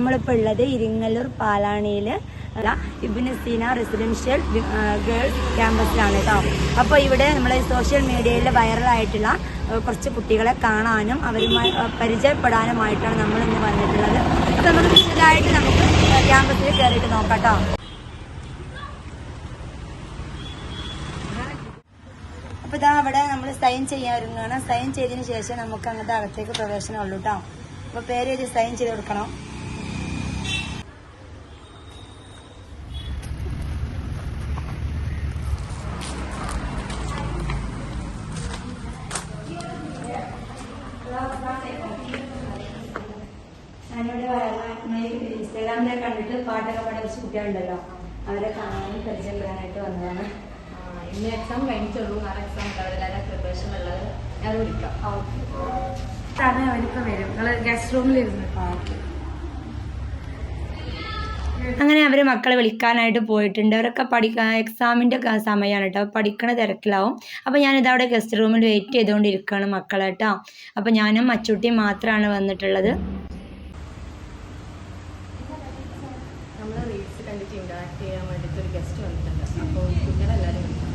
ഉള്ളത് ഇരിങ്ങല്ലൂർ പാലാണിയിൽ ഇബിന് Seena residential girls ക്യാമ്പസിലാണ് കേട്ടോ അപ്പോൾ ഇവിടെ നമ്മൾ സോഷ്യൽ മീഡിയയിൽ വൈറലായിട്ടുള്ള കുറച്ച് കുട്ടികളെ കാണാനും അവരുമായി പരിചയപ്പെടാനുമായിട്ടാണ് നമ്മൾ ഇന്ന് വന്നിട്ടുള്ളത്. അപ്പോൾ നമുക്ക് വിശദമായിട്ട് നമുക്ക് ക്യാമ്പസിൽ കയറിയിട്ട് നോക്കാം കേട്ടോ അപ്പോൾ ഇതാ അവിടെ നമ്മൾ സൈൻ ഒരുങ്ങുകയാണ് സൈൻ ചെയ്തതിന് ശേഷം നമുക്ക് അങ്ങനത്തെ അകത്തേക്ക് പ്രവേശനം ഉള്ളൂ കേട്ടോ അപ്പോൾ പേര് സൈൻ ചെയ്ത് കൊടുക്കണം. ഞാനിവിടെ ഇൻസ്റ്റാഗ്രാമിലെ കണ്ടിട്ട് പാട്ടൊക്കെ പാടാൻ കുട്ടികളുണ്ടല്ലോ. അവരെ കാണാനും പരിചയപ്പെടാനായിട്ട് വന്നതാണ്. ഇനി ഇന്ന് എക്സാം കഴിഞ്ഞിട്ടുള്ളൂ. നാളെ എക്സാം ഉണ്ടാവില്ല പ്രിപ്പറേഷൻ ഉള്ളത് ഞാൻ വിളിക്കാം. കാരണം അവരിപ്പോ വരും. നിങ്ങൾ ഗസ്റ്റ് റൂമിലിരുന്ന് അങ്ങനെ അവർ മക്കളെ വിളിക്കാനായിട്ട് പോയിട്ടുണ്ട്. അവരൊക്കെ പഠിക്കാൻ എക്സാമിന്റെ സമയമാണ് കേട്ടോ പഠിക്കണ തിരക്കിലാവും. അപ്പോൾ ഞാനിത് അവിടെ ഗസ്റ്റ് റൂമിൽ വെയിറ്റ് ചെയ്തുകൊണ്ടിരിക്കുകയാണ് മക്കളെ കേട്ടോ അപ്പോൾ ഞാനും അച്ചുട്ടിയും മാത്രമാണ് വന്നിട്ടുള്ളത് നമ്മൾ റീൽസ് കണ്ടിട്ട് ഇന്ററാക്ട് ചെയ്യാൻ വേണ്ടിയിട്ട് ഒരു ഗസ്റ്റ് വന്നിട്ടുണ്ട് അപ്പോൾ കുട്ടികളെല്ലാവരും വിളിക്കാം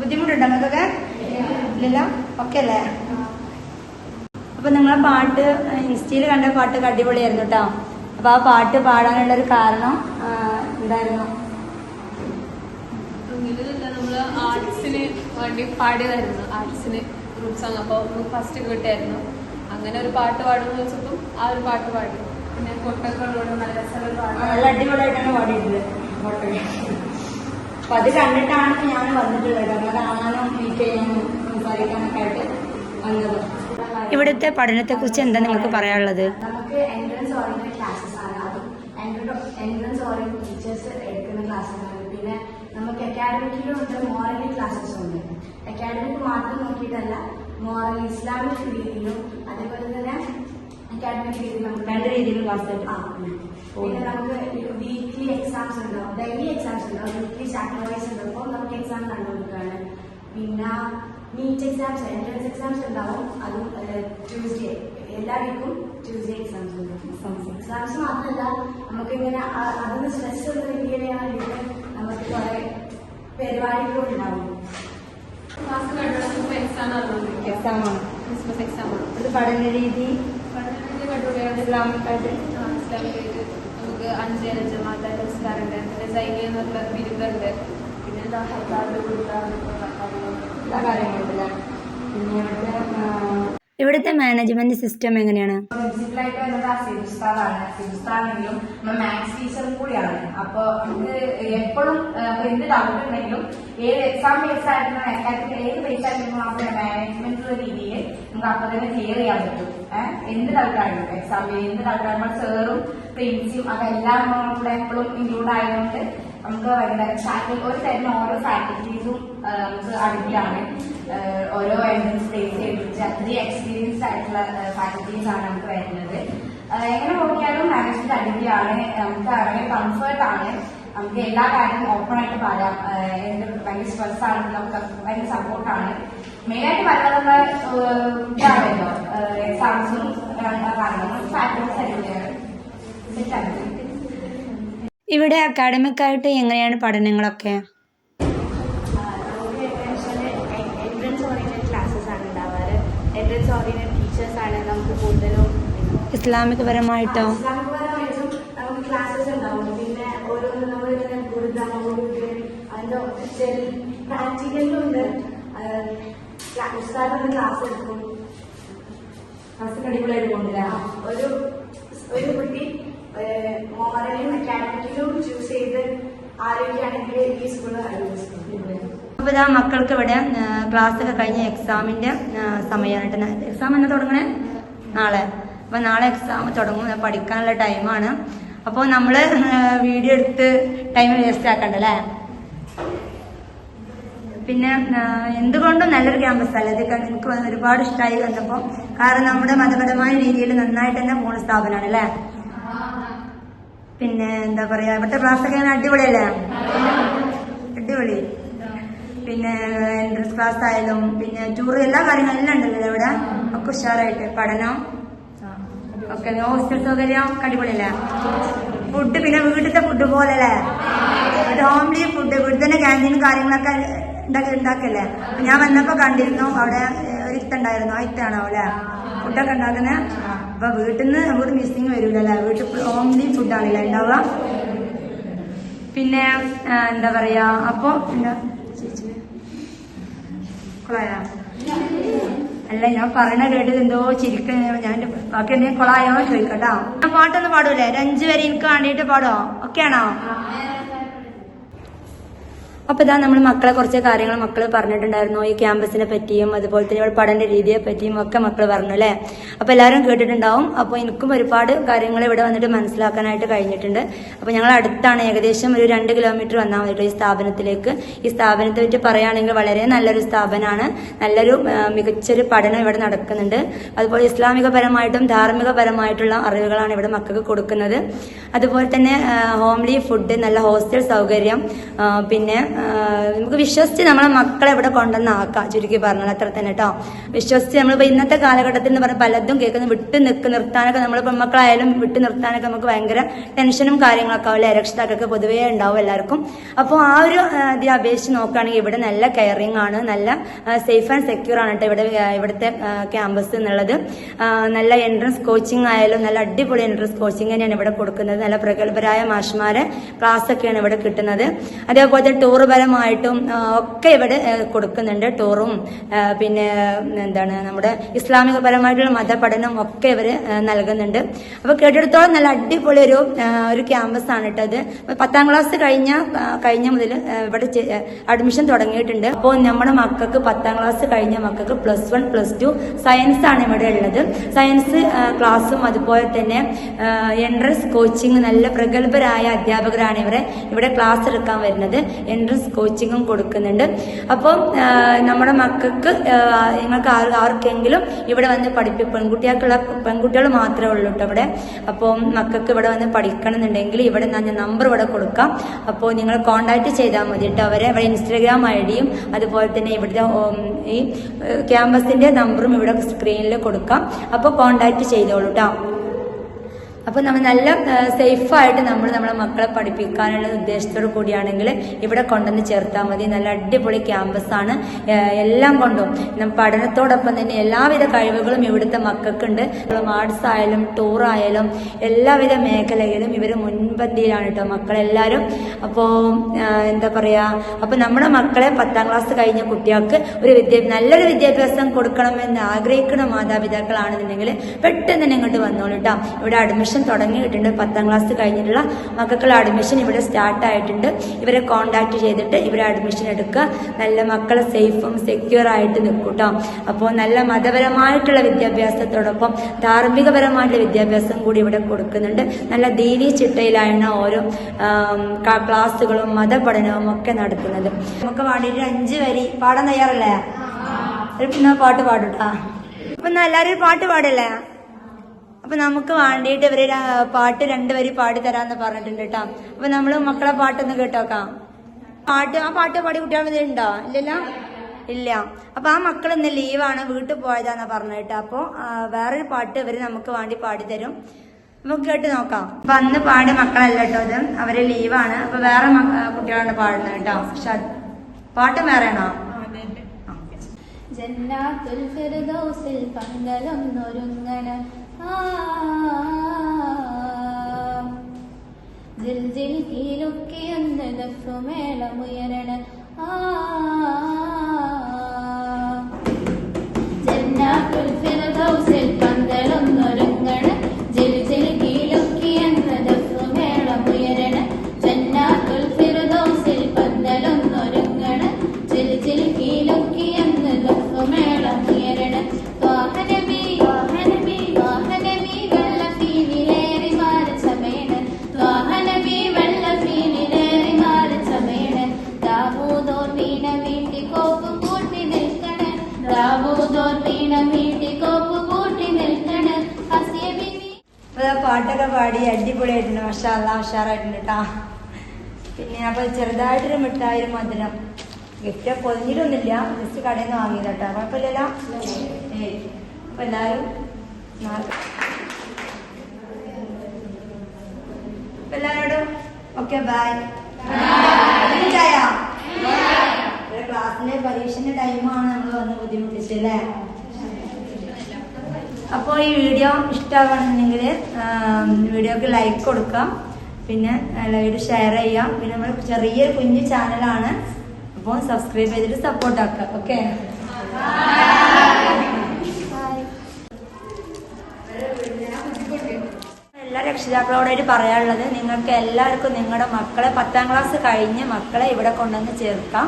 ബുദ്ധിമുട്ടുണ്ടോ നിങ്ങൾക്കൊക്കെ? ഇല്ലല്ലോ? ഓക്കെ അല്ലേ? അപ്പൊ നിങ്ങളെ പാട്ട് ഇൻസ്റ്റയിൽ കണ്ട പാട്ട് അടിപൊളിയായിരുന്നു കേട്ടോ അപ്പൊ ആ പാട്ട് പാടാനുള്ള ഒരു കാരണം എന്തായിരുന്നു? ആർട്സിന് വേണ്ടി പാടിയതായിരുന്നു. ആർട്സിന് ഗ്രൂപ്പ് സോങ് അപ്പോൾ ഫസ്റ്റ് കിട്ടായിരുന്നു അങ്ങനെ ഒരു പാട്ട് പാടുമെന്ന് വെച്ചപ്പം ആ ഒരു പാട്ട് പാടി. പിന്നെ കൊട്ടക്കളോട് നല്ല രസമുള്ള പാട്ട് നല്ല അടിപൊളിയായിട്ടാണ് പാടിയിട്ടുള്ളത് അപ്പൊ അത് കണ്ടിട്ടാണ് ഞാൻ വന്നിട്ടുള്ളത്. കാരണം കാണാനും മീറ്റ് ചെയ്യാനും സംസാരിക്കാനൊക്കെ ആയിട്ട് വന്നത്. ഇവിടുത്തെ പഠനത്തെ കുറിച്ച് എന്താ നിങ്ങൾക്ക് പറയാനുള്ളത്? നമുക്ക് എൻട്രൻസ് ഓറിയന്റഡ് ക്ലാസ്സസ് ആണ്. അതും എൻട്രൻസ് ഓറിയന്റഡ് ടീച്ചേഴ്സ് എടുക്കുന്ന ക്ലാസ്സസ് ആണ്. പിന്നെ നമുക്ക് അക്കാഡമിക്കിലും ഉണ്ട് മോറലി ക്ലാസ്സസ് ഉണ്ട്. അക്കാഡമിക് മാത്രം നോക്കിയിട്ടല്ല മോറൽ ഇസ്ലാമിക് രീതിയിലും അതേപോലെ തന്നെ അക്കാഡമിക് നമുക്ക് രണ്ട് രീതിയിലും ക്ലാസ് ആ. പിന്നെ നമുക്ക് വീക്ക്ലി എക്സാംസ് ഉണ്ടാവും ഡെയിലി എക്സാംസ് ഉണ്ടാവും വീക്ക്ലി ചാപ്റ്റർ വൈസ് ഉണ്ടാവും നമുക്ക് എക്സാം കണ്ടുകൊടുക്കുകയാണ് പിന്നെ നീറ്റ് എക്സാംസ് എൻട്രൻസ് എക്സാംസ് ഉണ്ടാവും അതും ട്യൂസ്ഡേ എല്ലാ വീക്കും ട്യൂസ്ഡേ എക്സാംസ് ഉണ്ട് എക്സാംസ് മാത്രമല്ല നമുക്ക് ഇങ്ങനെ അതൊന്ന് സ്ട്രെസ് ഉള്ള രീതിയിലാണ് നമുക്ക് കുറെ പരിപാടികളും ഉണ്ടാവും എക്സാമാണ് ക്രിസ്മസ് എക്സാം ആണ് ഇത് പഠന രീതി പഠനത്തിന്റെ കണ്ടുപിടിയാണ് ഇസ്ലാമിക്കായിട്ട് ഇസ്ലാമിലേക്ക് നമുക്ക് അഞ്ച് മാതാ നമസ്കാരമുണ്ട് പിന്നെ സൈനിക എന്നുള്ള ബിരുദമുണ്ട്. പിന്നെ എന്താ കൊടുത്താൽ എല്ലാ കാര്യങ്ങളുണ്ടല്ലേ? പിന്നെ ഇവിടുത്തെ ഇവിടുത്തെ മാനേജ്മെന്റ് സിസ്റ്റം എങ്ങനെയാണ്? പ്രിൻസിപ്പലായിട്ട് നമ്മൾ മാത്സ് ടീച്ചറും കൂടിയാണ്. അപ്പൊ നമുക്ക് എപ്പോഴും എന്ത് ഡൗട്ട് ഉണ്ടെങ്കിലും ഏത് എക്സാം ബേസ് ആയിട്ടുള്ള ഏത് ബേസ് ആയിട്ടുള്ള നമുക്ക് മാനേജ്മെന്റ് രീതിയിൽ നമുക്ക് അപ്പൊ തന്നെ ക്ലിയർ ചെയ്യാൻ പറ്റും. എന്ത് ഡൗട്ടാണെങ്കിലും എക്സാം എന്ത് സാറും പ്രിൻസിയും അതെല്ലാം നമ്മുടെ എപ്പോഴും ഇൻക്ലൂഡ് ആയതുകൊണ്ട് നമുക്ക് ഭയങ്കര ഫാക്കൽ ഒരു സൈഡിന് ഓരോ ഫാക്കൽറ്റീസും നമുക്ക് അടുക്കിയാണ് ഓരോ എൻട്രൻസ് പ്ലേസ് ചെയ്തിട്ട് അത്രയും എക്സ്പീരിയൻസ് ആയിട്ടുള്ള ഫാക്കൽറ്റീസ് ആണ് നമുക്ക് വരുന്നത്. എങ്ങനെ നോക്കിയാലും മാനേജ്മെന്റ് അടിപൊളിയാണ്. നമുക്ക് ഭയങ്കര കംഫർട്ട് ആണ്. നമുക്ക് എല്ലാ കാര്യവും ഓപ്പൺ ആയിട്ട് പറയാം. ഭയങ്കര സ്ട്രെസ് ആണെങ്കിൽ നമുക്ക് ഭയങ്കര സപ്പോർട്ടാണ് മെയിൻ ആയിട്ട് പറയുന്നത് ഇതാണല്ലോ എക്സാംസും കാര്യങ്ങളും ഫാക്കൽറ്റീസ് അടിപൊളിയാണ്. ഇവിടെ അക്കാഡമിക് ആയിട്ട് എങ്ങനെയാണ് പഠനങ്ങളൊക്കെ? ഇസ്ലാമിക പരമായിട്ടോ ക്ലാസ് എടുക്കും. ഒരു ഒരു കുട്ടി മോറലും മെക്കാനിക്കലും ചൂസ് ചെയ്ത് ആരോഗ്യമാണെങ്കിൽ ഈ സ്കൂൾ അപ്പോൾ മക്കൾക്ക് ഇവിടെ ക്ലാസ് ഒക്കെ കഴിഞ്ഞ് എക്സാമിന്റെ സമയമായിട്ട് എക്സാം എന്നാ തുടങ്ങണേ? നാളെ. അപ്പോൾ നാളെ എക്സാം തുടങ്ങും. പഠിക്കാനുള്ള ടൈമാണ് അപ്പോൾ നമ്മൾ വീഡിയോ എടുത്ത് ടൈം വേസ്റ്റ് ആക്കണ്ടല്ലേ? പിന്നെ എന്തുകൊണ്ടും നല്ലൊരു ക്യാമ്പസ് അല്ല? ഇത് കണ്ട് എനിക്ക് ഒരുപാട് ഇഷ്ടമായി കണ്ടപ്പോൾ കാരണം നമ്മുടെ മതപരമായ രീതിയിൽ നന്നായിട്ട് തന്നെ മൂന്ന് സ്ഥാപനമാണ് അല്ലേ? പിന്നെ എന്താ പറയാ ഇവിടുത്തെ ക്ലാസ് ഒക്കെ അങ്ങനെ അടിപൊളിയല്ലേ? അടിപൊളി. പിന്നെ എൻട്രൻസ് ക്ലാസ് ആയാലും പിന്നെ ടൂർ എല്ലാ കാര്യങ്ങളും എല്ലാം ഉണ്ടല്ലോ ഇവിടെ? ഒക്കെ ഉഷാറായിട്ട്. പഠനം ഒക്കെ ഹോസ്റ്റൽ സൗകര്യം ഒക്കെ അടിപൊളിയല്ലേ? ഫുഡ് പിന്നെ വീട്ടിലത്തെ ഫുഡ് പോലെ അല്ലേ ഹോംലി ഫുഡ് വീട്ടിൽ തന്നെ ക്യാന്റീനും കാര്യങ്ങളൊക്കെ ഉണ്ടാക്കി ഉണ്ടാക്കല്ലേ? ഞാൻ വന്നപ്പോ കണ്ടിരുന്നു അവിടെ ഒരു ഇത്തുണ്ടായിരുന്നു ആ ഇത്താണോ അല്ലേ ഫുഡൊക്കെ ഉണ്ടാക്കുന്നത് അപ്പൊ വീട്ടിൽ നിന്ന് നമുക്ക് മിസ്സിങ് വരില്ലല്ലേ വീട്ടിൽ ഹോംലി ഫുഡാണല്ലേ ഉണ്ടാവുക. പിന്നെ എന്താ പറയാ അപ്പൊ എന്താ? അല്ല ഞാൻ പറയണ കേട്ടത് എന്തോ ചിരിക്കുന്ന ഞാൻ ബാക്കി എന്തെങ്കിലും കൊളായോ ചോദിക്കട്ടോ. പാട്ടൊന്നും പാടൂലേ? അഞ്ചു വരെ എനിക്ക് വേണ്ടിയിട്ട് പാടോ ഓക്കെ ആണോ? അപ്പൊ ഇതാ നമ്മൾ മക്കളെ കുറച്ച് കാര്യങ്ങൾ മക്കൾ പറഞ്ഞിട്ടുണ്ടായിരുന്നു. ഈ ക്യാമ്പസിനെ പറ്റിയും അതുപോലെ തന്നെ ഇവിടെ പഠന രീതിയെ പറ്റിയും ഒക്കെ മക്കൾ പറഞ്ഞു അല്ലേ? അപ്പൊ എല്ലാവരും കേട്ടിട്ടുണ്ടാവും. അപ്പൊ എനിക്കും ഒരുപാട് കാര്യങ്ങൾ ഇവിടെ വന്നിട്ട് മനസ്സിലാക്കാനായിട്ട് കഴിഞ്ഞിട്ടുണ്ട്. അപ്പൊ ഞങ്ങൾ അടുത്താണ് ഏകദേശം ഒരു രണ്ട് കിലോമീറ്റർ വന്നാൽ മതി ഈ സ്ഥാപനത്തിലേക്ക്. ഈ സ്ഥാപനത്തെ പറ്റി പറയുകയാണെങ്കിൽ വളരെ നല്ലൊരു സ്ഥാപനമാണ്. നല്ലൊരു മികച്ചൊരു പഠനം ഇവിടെ നടക്കുന്നുണ്ട്. അതുപോലെ ഇസ്ലാമികപരമായിട്ടും ധാർമ്മികപരമായിട്ടുള്ള അറിവുകളാണ് ഇവിടെ മക്കൾക്ക് കൊടുക്കുന്നത്. അതുപോലെ തന്നെ ഹോംലി ഫുഡ് നല്ല ഹോസ്റ്റൽ സൗകര്യം പിന്നെ നമുക്ക് വിശ്വസിച്ച് നമ്മളെ മക്കളെ ഇവിടെ കൊണ്ടുവന്ന് ആക്കാം. ചുരുക്കി പറഞ്ഞാൽ അത്ര തന്നെ കേട്ടോ വിശ്വസിച്ച് നമ്മളിപ്പോൾ ഇന്നത്തെ കാലഘട്ടത്തിൽ എന്ന് പറഞ്ഞാൽ പലതും കേൾക്കുന്ന. വിട്ട് നിൽക്ക് നിർത്താനൊക്കെ നമ്മൾ പെൺമക്കളായാലും വിട്ട് നിർത്താനൊക്കെ നമുക്ക് ഭയങ്കര ടെൻഷനും കാര്യങ്ങളൊക്കെ ആവില്ല രക്ഷിതാക്കൾക്ക് പൊതുവേ ഉണ്ടാവും എല്ലാവർക്കും. അപ്പോൾ ആ ഒരു ഇതിൽ അപേക്ഷിച്ച് നോക്കുകയാണെങ്കിൽ ഇവിടെ നല്ല കെയറിങ് ആണ്. നല്ല സേഫ് ആൻഡ് സെക്യൂർ ആണ് കേട്ടോ ഇവിടെ ഇവിടുത്തെ ക്യാമ്പസ് എന്നുള്ളത്. നല്ല എൻട്രൻസ് കോച്ചിങ് ആയാലും നല്ല അടിപൊളി എൻട്രൻസ് കോച്ചിങ് തന്നെയാണ് ഇവിടെ കൊടുക്കുന്നത്. നല്ല പ്രഗത്ഭരായ മാഷ്മാരെ ക്ലാസ് ഒക്കെയാണ് ഇവിടെ കിട്ടുന്നത്. അതേപോലെ ടൂർ പരമായിട്ടും ആ, ഒക്കെ ഇവിടെ കൊടുക്കുന്നുണ്ട്. ടൂറും പിന്നെ എന്താണ് നമ്മുടെ ഇസ്ലാമിക പരമായിട്ടുള്ള മതപഠനം ഒക്കെ ഇവർ നൽകുന്നുണ്ട്. അപ്പോൾ കേട്ടിടത്തോളം നല്ല അടിപൊളി ഒരു ഒരു ക്യാമ്പസ് ആണ് കേട്ടോ ഇത്. പത്താം ക്ലാസ് കഴിഞ്ഞ കഴിഞ്ഞ മുതൽ ഇവിടെ അഡ്മിഷൻ തുടങ്ങിയിട്ടുണ്ട്. അപ്പോൾ നമ്മുടെ മക്കൾക്ക് പത്താം ക്ലാസ് കഴിഞ്ഞ മക്കൾക്ക് plus one plus two science ആണ് ഇവിടെ ഉള്ളത്. സയൻസ് ക്ലാസ്സും അതുപോലെ തന്നെ എൻട്രൻസ് കോച്ചിങ് നല്ല പ്രഗത്ഭരായ അധ്യാപകരാണ് ഇവരെ ഇവിടെ ക്ലാസ് എടുക്കാൻ വരുന്നത്. എൻട്രൻസ് കോച്ചിങ്ങും കൊടുക്കുന്നുണ്ട്. അപ്പം നമ്മുടെ മക്കൾക്ക് നിങ്ങൾക്ക് ആർക്കെങ്കിലും ഇവിടെ വന്ന് പഠിപ്പി പെൺകുട്ടികൾക്കുള്ള പെൺകുട്ടികൾ മാത്രമേ ഉള്ളൂ കേട്ടോ ഇവിടെ. അപ്പോൾ മക്കൾക്ക് ഇവിടെ വന്ന് പഠിക്കണം എന്നുണ്ടെങ്കിൽ ഇവിടെ ഞാൻ നമ്പർ ഇവിടെ കൊടുക്കാം. അപ്പോൾ നിങ്ങൾ കോൺടാക്ട് ചെയ്താൽ മതി കേട്ടോ അവരെ. ഇവിടെ ഇൻസ്റ്റാഗ്രാം ഐ ഡിയും അതുപോലെ തന്നെ ഇവിടുത്തെ ഈ ക്യാമ്പസിന്റെ നമ്പറും ഇവിടെ സ്ക്രീനിൽ കൊടുക്കാം. അപ്പോൾ കോൺടാക്ട് ചെയ്തോളൂ കേട്ടോ അപ്പോൾ നമ്മൾ നല്ല സേഫായിട്ട് നമ്മൾ നമ്മളെ മക്കളെ പഠിപ്പിക്കാനുള്ള ഉദ്ദേശത്തോടു കൂടിയാണെങ്കിൽ ഇവിടെ കൊണ്ടുവന്ന് ചേർത്താൽ മതി. നല്ല അടിപൊളി ക്യാമ്പസാണ് എല്ലാം കൊണ്ടും. പഠനത്തോടൊപ്പം തന്നെ എല്ലാവിധ കഴിവുകളും ഇവിടുത്തെ മക്കൾക്കുണ്ട്. ആർട്സ് ആയാലും ടൂർ ആയാലും എല്ലാവിധ മേഖലയിലും ഇവർ മുൻപന്തിയിലാണ് കേട്ടോ മക്കളെല്ലാവരും അപ്പോൾ എന്താ പറയുക അപ്പോൾ നമ്മുടെ മക്കളെ പത്താം ക്ലാസ് കഴിഞ്ഞ കുട്ടികൾക്ക് ഒരു വിദ്യാ നല്ലൊരു വിദ്യാഭ്യാസം കൊടുക്കണമെന്ന് ആഗ്രഹിക്കുന്ന മാതാപിതാക്കളാണെന്നുണ്ടെങ്കിൽ പെട്ടെന്ന് തന്നെ ഇങ്ങോട്ട് വന്നോളൂ കേട്ടോ. ഇവിടെ അഡ്മിഷൻ തുടങ്ങിയിട്ടുണ്ട്. പത്താം ക്ലാസ് കഴിഞ്ഞിട്ടുള്ള മക്കൾക്കുള്ള അഡ്മിഷൻ ഇവിടെ സ്റ്റാർട്ട് ആയിട്ടുണ്ട്. ഇവരെ കോണ്ടാക്ട് ചെയ്തിട്ട് ഇവരെ അഡ്മിഷൻ എടുക്കുക. നല്ല മക്കളെ സേഫും സെക്യൂർ ആയിട്ട് നിൽക്കും അപ്പോൾ നല്ല മതപരമായിട്ടുള്ള വിദ്യാഭ്യാസത്തോടൊപ്പം ധാർമ്മികപരമായിട്ടുള്ള വിദ്യാഭ്യാസം കൂടി ഇവിടെ കൊടുക്കുന്നുണ്ട്. നല്ല ദീനി ചിട്ടയിലാണ് ഓരോ ക്ലാസ്സുകളും മതപഠനവും ഒക്കെ നടത്തുന്നത്. നമുക്ക് പാടിയിട്ട് അഞ്ച് വരി. പാടാൻ തയ്യാറല്ലേ? പിന്നെ പാട്ട് പാടുട്ടാ. അപ്പൊ എല്ലാരും പാട്ട് പാടല്ലേ? അപ്പൊ നമുക്ക് വേണ്ടിയിട്ട് ഇവർ പാട്ട് രണ്ടുപേരും പാടി തരാന്ന് പറഞ്ഞിട്ടുണ്ട് കേട്ടോ. അപ്പൊ നമ്മൾ മക്കളെ പാട്ടൊന്ന് കേട്ടോക്കാം. പാട്ട് ആ പാട്ട് പാടി കുട്ടികൾ ഉണ്ടോ? ഇല്ലല്ലോ? ഇല്ല. അപ്പൊ ആ മക്കൾ ഇന്ന് ലീവാണ് വീട്ടിൽ പോയതാന്നാ പറഞ്ഞിട്ട് അപ്പൊ ആ, വേറൊരു പാട്ട് ഇവർ നമുക്ക് വേണ്ടി പാടി തരും. നമുക്ക് കേട്ട് നോക്കാം. അപ്പൊ അന്ന് പാടിയ മക്കളല്ല കേട്ടോ ഇത്. അവർ ലീവാണ്. അപ്പൊ വേറെ കുട്ടികളാണ് പാടുന്നത് കേട്ടോ. പാട്ട് വേറെയാണോ? ജന്നാത്തുൽ ഫിർദൗസിൽ പന്തലൊന്നൊരുങ്ങണ ആ കീലൊക്കെ കീലുക്കിയൊന്ന് ദഫുമേളമുയരണ ആ പാട്ടൊക്കെ പാടി അടിപൊളിയായിട്ടുണ്ട്. പക്ഷേ അല്ല ഉഷാറായിട്ടുണ്ട് കേട്ടോ പിന്നെ അപ്പൊ ചെറുതായിട്ടൊരു മിഠായി മധുരം. ഗിഫ്റ്റ് പൊതിഞ്ഞിട്ടൊന്നുമില്ല. ജസ്റ്റ് കടയിൽ നിന്ന് വാങ്ങിയത് കേട്ടോ കുഴപ്പമില്ലല്ലോ? അപ്പോൾ അപ്പൊ എല്ലാവരും എല്ലാവരോടും ഓക്കെ ബൈ ക്ലാസ്സിന്റെ പരീക്ഷന്റെ ടൈമാണ് നമ്മൾ വന്ന് ബുദ്ധിമുട്ടിച്ചല്ലേ അപ്പോൾ ഈ വീഡിയോ ഇഷ്ടമാണെന്നുണ്ടെങ്കിൽ വീഡിയോക്ക് ലൈക്ക് കൊടുക്കാം. പിന്നെ എല്ലാവരും ഷെയർ ചെയ്യാം. പിന്നെ നമ്മൾ ചെറിയൊരു കുഞ്ഞു ചാനലാണ് അപ്പോൾ സബ്സ്ക്രൈബ് ചെയ്തിട്ട് സപ്പോർട്ട് ആക്കുക. ഓക്കെ എല്ലാ രക്ഷിതാക്കളോടായിട്ട് പറയാനുള്ളത് നിങ്ങൾക്ക് എല്ലാവർക്കും നിങ്ങളുടെ മക്കളെ പത്താം ക്ലാസ് കഴിഞ്ഞ് മക്കളെ ഇവിടെ കൊണ്ടുവന്ന് ചേർക്കാം.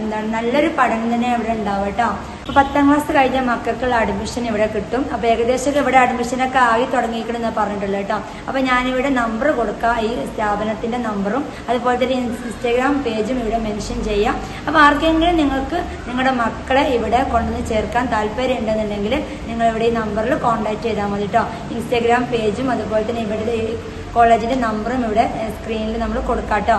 എന്താണ് നല്ലൊരു പഠനം തന്നെ ഇവിടെ ഉണ്ടാവും കേട്ടോ. അപ്പോൾ പത്താം ക്ലാസ് കഴിഞ്ഞ മക്കൾക്കുള്ള അഡ്മിഷൻ ഇവിടെ കിട്ടും. അപ്പോൾ ഏകദേശം ഇവിടെ അഡ്മിഷനൊക്കെ ആയി തുടങ്ങിയിരിക്കണമെന്ന് പറഞ്ഞിട്ടുള്ളൂ കേട്ടോ. അപ്പോൾ ഞാനിവിടെ നമ്പർ കൊടുക്കാം. ഈ സ്ഥാപനത്തിന്റെ നമ്പറും അതുപോലെ തന്നെ ഇൻസ്റ്റഗ്രാം പേജും ഇവിടെ മെൻഷൻ ചെയ്യാം. അപ്പോൾ ആർക്കെങ്കിലും നിങ്ങൾക്ക് നിങ്ങളുടെ മക്കളെ ഇവിടെ കൊണ്ടുവന്ന് ചേർക്കാൻ താല്പര്യം ഉണ്ടെന്നുണ്ടെങ്കിൽ നിങ്ങൾ ഇവിടെ ഈ നമ്പറിൽ കോൺടാക്ട് ചെയ്താൽ മതി കേട്ടോ. ഇൻസ്റ്റഗ്രാം പേജും അതുപോലെ തന്നെ ഇവിടെ കോളേജിന്റെ നമ്പറും ഇവിടെ സ്ക്രീനിൽ നമ്മൾ കൊടുക്കാം കേട്ടോ.